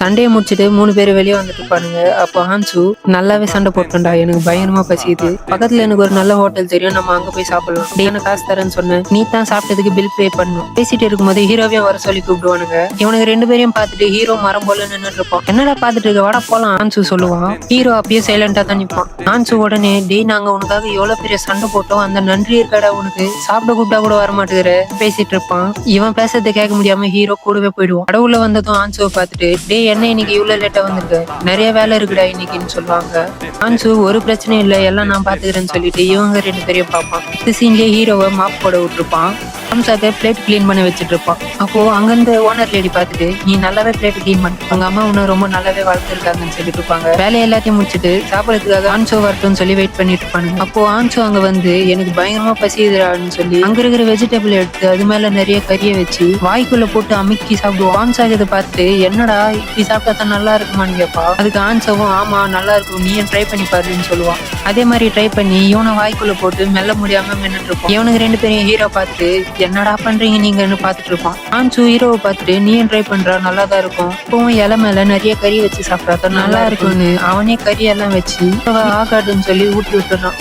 சண்டையை முடிச்சுட்டு மூணு பேர் வெளியே வந்துட்டு இருப்பானுங்க. அப்போ ஹான்சு நல்லாவே சண்டை போட்டுண்டா எனக்கு பயங்கரமா பசிக்குது. பக்கத்துல எனக்கு ஒரு நல்ல ஹோட்டல் தெரியும். நம்ம அங்க போய் சாப்பிடலாம். டேய் எனக்கு காசு தரேன்னு சொன்னேன். நீ தான் சாப்பிட்டதுக்கு பில் பே பண்ணணும். பேசிட்டு இருக்கும்போது ஹீரோவையும் வர சொல்லி கூப்பிடுவானுங்க. இவனுக்கு ரெண்டு பேரையும் பார்த்துட்டு ஹீரோ மரம் போல நின்னுட்டு இருப்போம் என்னடா பார்த்துட்டு இருக்க? வட போலாம் ஹான்சு சொல்லுவான். ஹீரோ அப்பயே சைலண்டா தான் நிற்பான் ஹான்சு உடனே டே நாங்க உனக்காக எவ்வளவு பெரிய சண்டை போட்டோம். அந்த நன்றி இருக்காடா உனக்கு. சாப்பிட கூப்பிட்டா கூட வர மாட்டேங்கிற பேசிட்டு இருப்பான். இவன் பேசுறதை கேட்க முடியாம ஹீரோ கூடவே போயிடுவான். கடவுள வந்ததும் ஆன்சுவை பார்த்துட்டு டேய் என்ன இன்னைக்கு இவ்வளவு லேட்டா வந்திருக்கு. நிறைய வேலை இருக்குடா இன்னைக்குன்னு சொல்லுவாங்க. ஆன்சு ஒரு பிரச்சனையும் இல்லை. எல்லாம் நான் பாத்துக்கிறேன்னு சொல்லிட்டு இவங்க ரெண்டு பேரையும் பார்ப்பான். இந்த சீன்லயே ஹீரோவை மாப் போட விட்டுருப்பான். ஹம்சாத்தை பிளேட் க்ளீன் பண்ணி வச்சுட்டு இருப்பான் அப்போ அங்கிருந்து ஓனர் லேடி பார்த்துட்டு நீ நல்லாவே பிளேட் க்ளீன் பண்ண. உங்க அம்மா உன்னை ரொம்ப நல்லாவே வளர்த்துருக்காங்கன்னு சொல்லிட்டு இருப்பாங்க. வேலையை எல்லாத்தையும் முடிச்சுட்டு சாப்பிடறதுக்காக ஆன்சோ வரட்டும்னு சொல்லி வெயிட் பண்ணிட்டு இருப்பாங்க அப்போ ஆன்சோ அங்க வந்து எனக்கு பயங்கரமா பசியுதுடான்னு சொல்லி அங்க இருக்கிற வெஜிடபிள் எடுத்து அது மேல நிறைய கறியை வச்சு வாய்க்குள்ள போட்டு அமுக்கி சாப்பிடுவோம். ஆன்சா இதை பார்த்துட்டு என்னடா இப்படி சாப்பிட்டா தான் நல்லா இருக்குமான்னு கேட்பா அதுக்கு ஆன்சாவும் ஆமா நல்லா இருக்கும். நீயும் ட்ரை பண்ணி பாருன்னு சொல்லுவான். அதே மாதிரி ட்ரை பண்ணி இவனை வாய்க்குள்ள போட்டு மெல்ல முடியாம மென்னுட்டு இருப்பான். இவனுக்கு ரெண்டு பேரும் ஹீரோ பார்த்து என்னடா பண்றீங்க நீங்கன்னு பாத்துட்டு இருப்பான் ஆன்சு ஹீரோவை பார்த்துட்டு நீயும் ட்ரை பண்றா நல்லா தான் இருக்கும். இப்பவும் இலை மேல நிறைய கறி வச்சு சாப்பிட்றா நல்லா இருக்கும்னு. அவனே கறி எல்லாம் வச்சு ஆகாதுன்னு சொல்லி ஊட்டி விட்டுறான்.